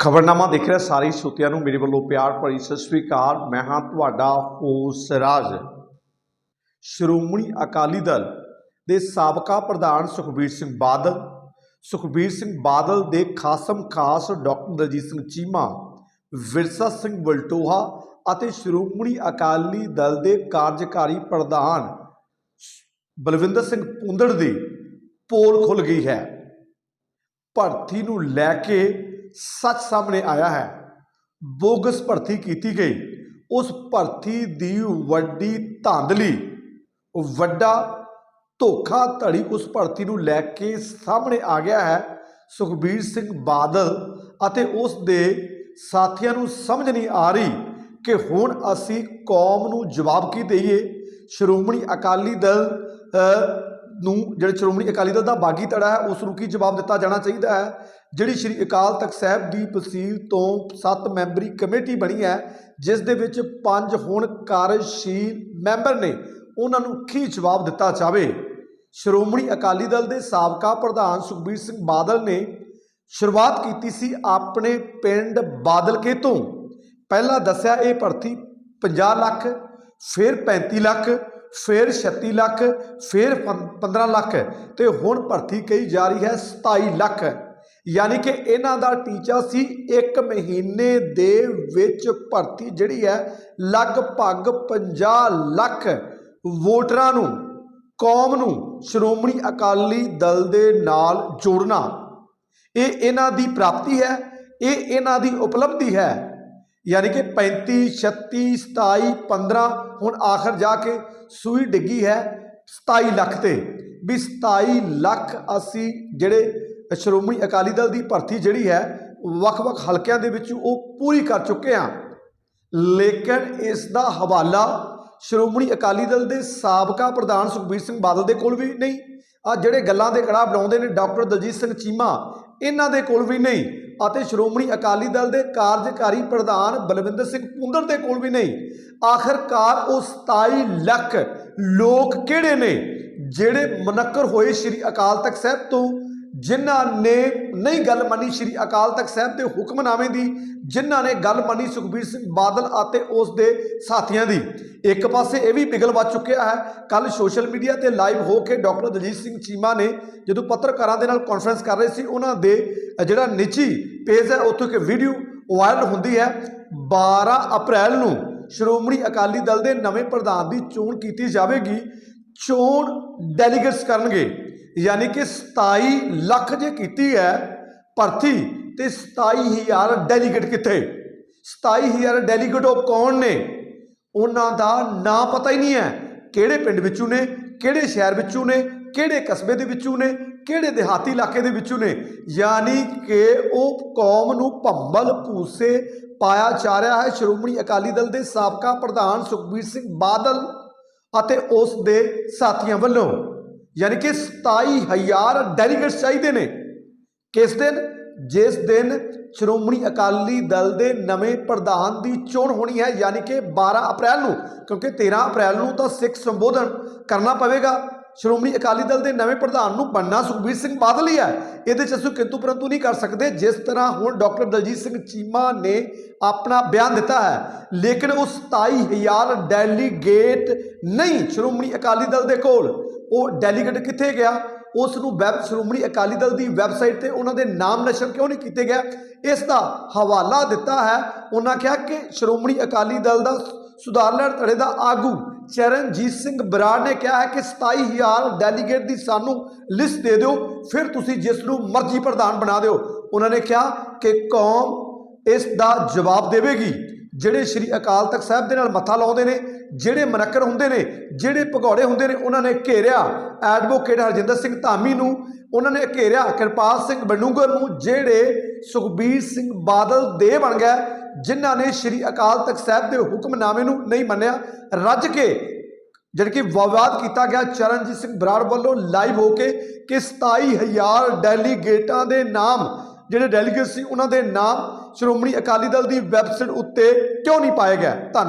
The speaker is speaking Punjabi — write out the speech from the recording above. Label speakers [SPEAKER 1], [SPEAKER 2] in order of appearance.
[SPEAKER 1] ਖਬਰਨਾਮਾ ਦੇਖ ਰਿਹਾ, ਸਾਰੀ ਸਰੋਤਿਆਂ ਨੂੰ ਮੇਰੇ ਵੱਲੋਂ ਪਿਆਰ ਭਰੀ ਸਤਿ ਸ੍ਰੀ ਅਕਾਲ। ਮੈਂ ਹਾਂ ਤੁਹਾਡਾ ਹੋਸ ਰਾਜ। ਸ਼੍ਰੋਮਣੀ ਅਕਾਲੀ ਦਲ ਦੇ ਸਾਬਕਾ ਪ੍ਰਧਾਨ ਸੁਖਬੀਰ ਸਿੰਘ ਬਾਦਲ, ਸੁਖਬੀਰ ਸਿੰਘ ਬਾਦਲ ਦੇ ਖਾਸਮ ਖਾਸ ਡਾਕਟਰ ਦਲਜੀਤ ਸਿੰਘ ਚੀਮਾ, ਵਿਰਸਾ ਸਿੰਘ ਵਲਟੋਹਾ ਅਤੇ ਸ਼੍ਰੋਮਣੀ ਅਕਾਲੀ ਦਲ ਦੇ ਕਾਰਜਕਾਰੀ ਪ੍ਰਧਾਨ ਬਲਵਿੰਦਰ ਸਿੰਘ ਪੁੰਦੜ ਦੀ ਪੋਲ ਖੁੱਲ ਗਈ ਹੈ। ਭਰਤੀ ਨੂੰ ਲੈ ਕੇ ਸੱਚ ਸਾਹਮਣੇ ਆਇਆ ਹੈ। ਬੋਗਸ ਭਰਤੀ ਕੀਤੀ ਗਈ। ਉਸ ਭਰਤੀ ਦੀ ਵੱਡੀ ਧਾਂਦਲੀ, ਵੱਡਾ ਧੋਖਾ ਧੜੀ ਉਸ ਭਰਤੀ ਨੂੰ ਲੈ ਕੇ ਸਾਹਮਣੇ ਆ ਗਿਆ ਹੈ। ਸੁਖਬੀਰ ਸਿੰਘ ਬਾਦਲ ਅਤੇ ਉਸ ਦੇ ਸਾਥੀਆਂ ਨੂੰ ਸਮਝ ਨਹੀਂ ਆ ਰਹੀ ਕਿ ਹੁਣ ਅਸੀਂ ਕੌਮ ਨੂੰ ਜਵਾਬ ਕੀ ਦਈਏ। ਸ਼੍ਰੋਮਣੀ ਅਕਾਲੀ ਦਲ ਨੂੰ ਜਿਹੜੇ ਸ਼੍ਰੋਮਣੀ ਅਕਾਲੀ ਦਲ ਦਾ ਬਾਗੀ ਧੜਾ ਹੈ, ਉਸ ਨੂੰ ਕੀ ਜਵਾਬ ਦਿੱਤਾ ਜਾਣਾ ਚਾਹੀਦਾ ਹੈ? ਜਿਹੜੀ ਸ਼੍ਰੀ ਅਕਾਲ ਤਖਤ ਸਾਹਿਬ ਦੀ ਤਹਿਸੀਲ ਤੋਂ ਸੱਤ ਮੈਂਬਰੀ ਕਮੇਟੀ ਬਣੀ ਹੈ, ਜਿਸ ਦੇ ਵਿੱਚ ਪੰਜ ਹੁਣ ਕਾਰਜਸ਼ੀਲ ਮੈਂਬਰ ਨੇ, ਉਹਨਾਂ ਨੂੰ ਕੀ ਜਵਾਬ ਦਿੱਤਾ ਜਾਵੇ? ਸ਼੍ਰੋਮਣੀ ਅਕਾਲੀ ਦਲ ਦੇ ਸਾਬਕਾ ਪ੍ਰਧਾਨ ਸੁਖਬੀਰ ਸਿੰਘ ਬਾਦਲ ਨੇ ਸ਼ੁਰੂਆਤ ਕੀਤੀ ਸੀ ਆਪਣੇ ਪਿੰਡ ਬਾਦਲਕੇ ਤੋਂ। ਪਹਿਲਾਂ ਦੱਸਿਆ ਇਹ ਭਰਤੀ 50 ਲੱਖ, ਫਿਰ 35 ਲੱਖ ਫਿਰ 36 ਲੱਖ, ਫਿਰ ਪੰ- 15 ਲੱਖ ਤੇ ਹੁਣ ਭਰਤੀ ਕਹੀ ਜਾ ਰਹੀ ਹੈ 27 ਲੱਖ। ਯਾਨੀ ਕਿ ਇਹਨਾਂ ਦਾ ਟੀਚਾ ਸੀ 1 ਮਹੀਨੇ ਦੇ ਵਿੱਚ ਭਰਤੀ, ਜਿਹੜੀ ਹੈ ਲਗਭਗ 50 ਲੱਖ ਵੋਟਰਾਂ ਨੂੰ, ਕੌਮ ਨੂੰ ਸ਼੍ਰੋਮਣੀ ਅਕਾਲੀ ਦਲ ਦੇ ਨਾਲ ਜੋੜਨਾ। ਇਹ ਇਹਨਾਂ ਦੀ ਪ੍ਰਾਪਤੀ ਹੈ, ਇਹ ਇਹਨਾਂ ਦੀ ਉਪਲਬਧੀ ਹੈ। ਯਾਨੀ ਕਿ 35 36 27 15 ਹੁਣ ਆਖਰ ਜਾ ਕੇ ਸੂਈ ਡਿੱਗੀ ਹੈ 27 ਲੱਖ ਤੇ। ਵੀ 27 ਲੱਖ ਅਸੀਂ ਜਿਹੜੇ ਸ਼੍ਰੋਮਣੀ ਅਕਾਲੀ ਦਲ ਦੀ ਭਰਤੀ ਜਿਹੜੀ ਹੈ, ਵੱਖ-ਵੱਖ ਹਲਕਿਆਂ ਦੇ ਵਿੱਚ ਉਹ ਪੂਰੀ ਕਰ ਚੁੱਕੇ ਹਾਂ। ਲੇਕਿਨ ਇਸ ਦਾ ਹਵਾਲਾ ਸ਼੍ਰੋਮਣੀ ਅਕਾਲੀ ਦਲ ਦੇ ਸਾਬਕਾ ਪ੍ਰਧਾਨ ਸੁਖਬੀਰ ਸਿੰਘ ਬਾਦਲ ਦੇ ਕੋਲ ਵੀ ਨਹੀਂ। ਆ ਜਿਹੜੇ ਗੱਲਾਂ ਦੇ ਕੜਾ ਬਣਾਉਂਦੇ ਨੇ ਡਾਕਟਰ ਦਲਜੀਤ ਸਿੰਘ ਚੀਮਾ, ਇਹਨਾਂ ਦੇ ਕੋਲ ਵੀ ਨਹੀਂ। ਅਤੇ ਸ਼੍ਰੋਮਣੀ ਅਕਾਲੀ ਦਲ ਦੇ ਕਾਰਜਕਾਰੀ ਪ੍ਰਧਾਨ ਬਲਵਿੰਦਰ ਸਿੰਘ ਪੁੰਦਰ ਦੇ ਕੋਲ ਵੀ ਨਹੀਂ। ਆਖਰਕਾਰ ਉਹ 27 ਲੱਖ ਲੋਕ ਕਿਹੜੇ ਨੇ, ਜਿਹੜੇ ਮੁਨੱਕਰ ਹੋਏ ਸ੍ਰੀ ਅਕਾਲ ਤਖਤ ਸਾਹਿਬ ਤੋਂ ਜਿਨ੍ਹਾਂ ਨੇ ਨਹੀਂ ਗੱਲ ਮੰਨੀ ਸ੍ਰੀ ਅਕਾਲ ਤਖਤ ਸਾਹਿਬ ਦੇ ਹੁਕਮਨਾਮੇ ਦੀ, ਜਿਨ੍ਹਾਂ ਨੇ ਗੱਲ ਮੰਨੀ ਸੁਖਬੀਰ ਸਿੰਘ ਬਾਦਲ ਅਤੇ ਉਸ ਦੇ ਸਾਥੀਆਂ ਦੀ। ਇੱਕ ਪਾਸੇ ਇਹ ਵੀ ਪਿਘਲ ਵੱਜ ਚੁੱਕਿਆ ਹੈ ਕੱਲ ਸੋਸ਼ਲ ਮੀਡੀਆ ਤੇ ਲਾਈਵ ਹੋ ਕੇ ਡਾਕਟਰ ਦਲਜੀਤ ਸਿੰਘ ਚੀਮਾ ਨੇ ਜਦੋਂ ਪੱਤਰਕਾਰਾਂ ਦੇ ਨਾਲ ਕਾਨਫਰੰਸ ਕਰ ਰਹੇ ਸੀ, ਉਹਨਾਂ ਦੇ ਜਿਹੜਾ ਨਿੱਜੀ ਪੇਜ ਹੈ, ਉੱਥੋਂ ਇੱਕ ਵੀਡੀਓ ਵਾਇਰਲ ਹੁੰਦੀ ਹੈ। 12 ਅਪ੍ਰੈਲ ਨੂੰ ਸ਼੍ਰੋਮਣੀ ਅਕਾਲੀ ਦਲ ਦੇ ਨਵੇਂ ਪ੍ਰਧਾਨ ਦੀ ਚੋਣ ਕੀਤੀ ਜਾਵੇਗੀ। ਚੋਣ ਡੈਲੀਗੇਟਸ ਕਰਨਗੇ। ਯਾਨੀ ਕਿ 27 ਲੱਖ ਜੇ ਕੀਤੀ ਹੈ ਭਰਤੀ, ਤੇ 27000 ਡੈਲੀਗੇਟ ਕਿੱਥੇ? 27000 ਡੈਲੀਗੇਟ ਉਹ ਕੌਣ ਨੇ? ਉਹਨਾਂ ਦਾ ਨਾਂ ਪਤਾ ਹੀ ਨਹੀਂ ਹੈ। ਕਿਹੜੇ ਪਿੰਡ ਵਿੱਚੋਂ ਨੇ, ਕਿਹੜੇ ਸ਼ਹਿਰ ਵਿੱਚੋਂ ਨੇ, ਕਿਹੜੇ ਕਸਬੇ ਦੇ ਵਿੱਚੋਂ ਨੇ, ਕਿਹੜੇ ਦਿਹਾਤੀ ਇਲਾਕੇ ਦੇ ਵਿੱਚੋਂ ਨੇ। ਯਾਨੀ ਕਿ ਉਹ ਕੌਮ ਨੂੰ ਭੰਬਲ ਭੂਸੇ ਪਾਇਆ ਜਾ ਰਿਹਾ ਹੈ। ਸ਼੍ਰੋਮਣੀ ਅਕਾਲੀ ਦਲ ਦੇ ਸਾਬਕਾ ਪ੍ਰਧਾਨ ਸੁਖਬੀਰ ਸਿੰਘ ਬਾਦਲ ਅਤੇ ਉਸ ਦੇ ਸਾਥੀਆਂ ਵੱਲੋਂ। ਯਾਨੀ ਕਿ 27000 ਡੈਲੀਗੇਟਸ ਚਾਹੀਦੇ ਨੇ। ਕਿਸ ਦਿਨ? ਜਿਸ ਦਿਨ ਸ਼੍ਰੋਮਣੀ ਅਕਾਲੀ ਦਲ ਦੇ ਨਵੇਂ ਪ੍ਰਧਾਨ ਦੀ ਚੋਣ ਹੋਣੀ ਹੈ, ਯਾਨੀ ਕਿ 12 ਅਪ੍ਰੈਲ ਨੂੰ। ਕਿਉਂਕਿ 13 ਅਪ੍ਰੈਲ ਨੂੰ ਤਾਂ ਸਿੱਖ ਸੰਬੋਧਨ ਕਰਨਾ ਪਵੇਗਾ। ਸ਼੍ਰੋਮਣੀ ਅਕਾਲੀ ਦਲ ਦੇ ਨਵੇਂ ਪ੍ਰਧਾਨ ਨੂੰ ਬੰਨਾ ਸੁਖਬੀਰ ਸਿੰਘ ਬਾਦਲ ਹੀ ਹੈ। ਇਹਦੇ ਚ ਅਸੀਂ ਕਿੰਤੂ ਪਰੰਤੂ ਨਹੀਂ ਕਰ ਸਕਦੇ। ਜਿਸ ਤਰ੍ਹਾਂ ਹੁਣ ਡਾਕਟਰ ਦਲਜੀਤ ਸਿੰਘ ਚੀਮਾ ਨੇ ਆਪਣਾ ਬਿਆਨ ਦਿੱਤਾ ਹੈ, ਲੇਕਿਨ ਉਹ 27000 ਡੈਲੀਗੇਟ ਨਹੀਂ ਸ਼੍ਰੋਮਣੀ ਅਕਾਲੀ ਦਲ ਦੇ ਕੋਲ। ਉਹ ਡੈਲੀਗੇਟ ਕਿੱਥੇ ਗਿਆ? ਉਸ ਨੂੰ ਵੈਬ ਸ਼੍ਰੋਮਣੀ ਅਕਾਲੀ ਦਲ ਦੀ ਵੈਬਸਾਈਟ ਤੇ ਉਹਨਾਂ ਦੇ ਨਾਮ ਨਸ਼ਰ ਕਿਉਂ ਨਹੀਂ ਕੀਤੇ ਗਿਆ ਇਸ ਦਾ ਹਵਾਲਾ ਦਿੱਤਾ ਹੈ। ਉਹਨਾਂ ਕਿਹਾ ਕਿ ਸ਼੍ਰੋਮਣੀ ਅਕਾਲੀ ਦਲ ਦਾ ਸੁਧਾਰ ਧੜੇ ਦਾ ਆਗੂ ਚਰਨਜੀਤ ਸਿੰਘ ਬਰਾੜ ਨੇ ਕਿਹਾ ਹੈ ਕਿ 27000 ਡੈਲੀਗੇਟ ਦੀ ਸਾਨੂੰ ਲਿਸਟ ਦੇ ਦਿਓ, ਫਿਰ ਤੁਸੀਂ ਜਿਸ ਨੂੰ ਮਰਜ਼ੀ ਪ੍ਰਧਾਨ ਬਣਾ ਦਿਓ। ਉਹਨਾਂ ਨੇ ਕਿਹਾ ਕਿ ਕੌਮ ਇਸ ਦਾ ਜਵਾਬ ਦੇਵੇਗੀ। ਜਿਹੜੇ ਸ਼੍ਰੀ ਅਕਾਲ ਤਖਤ ਸਾਹਿਬ ਦੇ ਨਾਲ ਮੱਥਾ ਲਾਉਂਦੇ ਨੇ ਜਿਹੜੇ ਮਨੱਕਰ ਹੁੰਦੇ ਨੇ, ਜਿਹੜੇ ਭਗੌੜੇ ਹੁੰਦੇ ਨੇ, ਉਹਨਾਂ ਨੇ ਘੇਰਿਆ। ਐਡਵੋਕੇਟ ਹਰਜਿੰਦਰ ਸਿੰਘ ਧਾਮੀ ਨੂੰ, ਉਹਨਾਂ ਨੇ ਘੇਰਿਆ। ਕਿਰਪਾਲ ਸਿੰਘ ਬਨੂੰਗਰ ਨੂੰ, ਜਿਹੜੇ ਸੁਖਬੀਰ ਸਿੰਘ ਬਾਦਲ ਦੇ ਬਣ ਗਏ, ਜਿਨ੍ਹਾਂ ਨੇ ਸ਼੍ਰੀ ਅਕਾਲ ਤਖਤ ਸਾਹਿਬ ਦੇ ਹੁਕਮਨਾਮੇ ਨੂੰ ਨਹੀਂ ਮੰਨਿਆ, ਰੱਜ ਕੇ ਜਿਹੜੀ ਕਿ ਵਿਵਾਦ ਕੀਤਾ ਗਿਆ। ਚਰਨਜੀਤ ਸਿੰਘ ਬਰਾੜ ਵੱਲੋਂ ਲਾਈਵ ਹੋ ਕੇ ਕਿ 27000 ਡੈਲੀਗੇਟਾਂ ਦੇ ਨਾਮ, ਜਿਹੜੇ ਡੈਲੀਗੇਟ ਸੀ, ਉਹਨਾਂ ਦੇ ਨਾਮ ਸ਼੍ਰੋਮਣੀ ਅਕਾਲੀ ਦਲ ਦੀ ਵੈਬਸਾਈਟ ਉੱਤੇ ਕਿਉਂ ਨਹੀਂ ਪਾਏ ਗਏ? ਧੰਨਵਾਦ।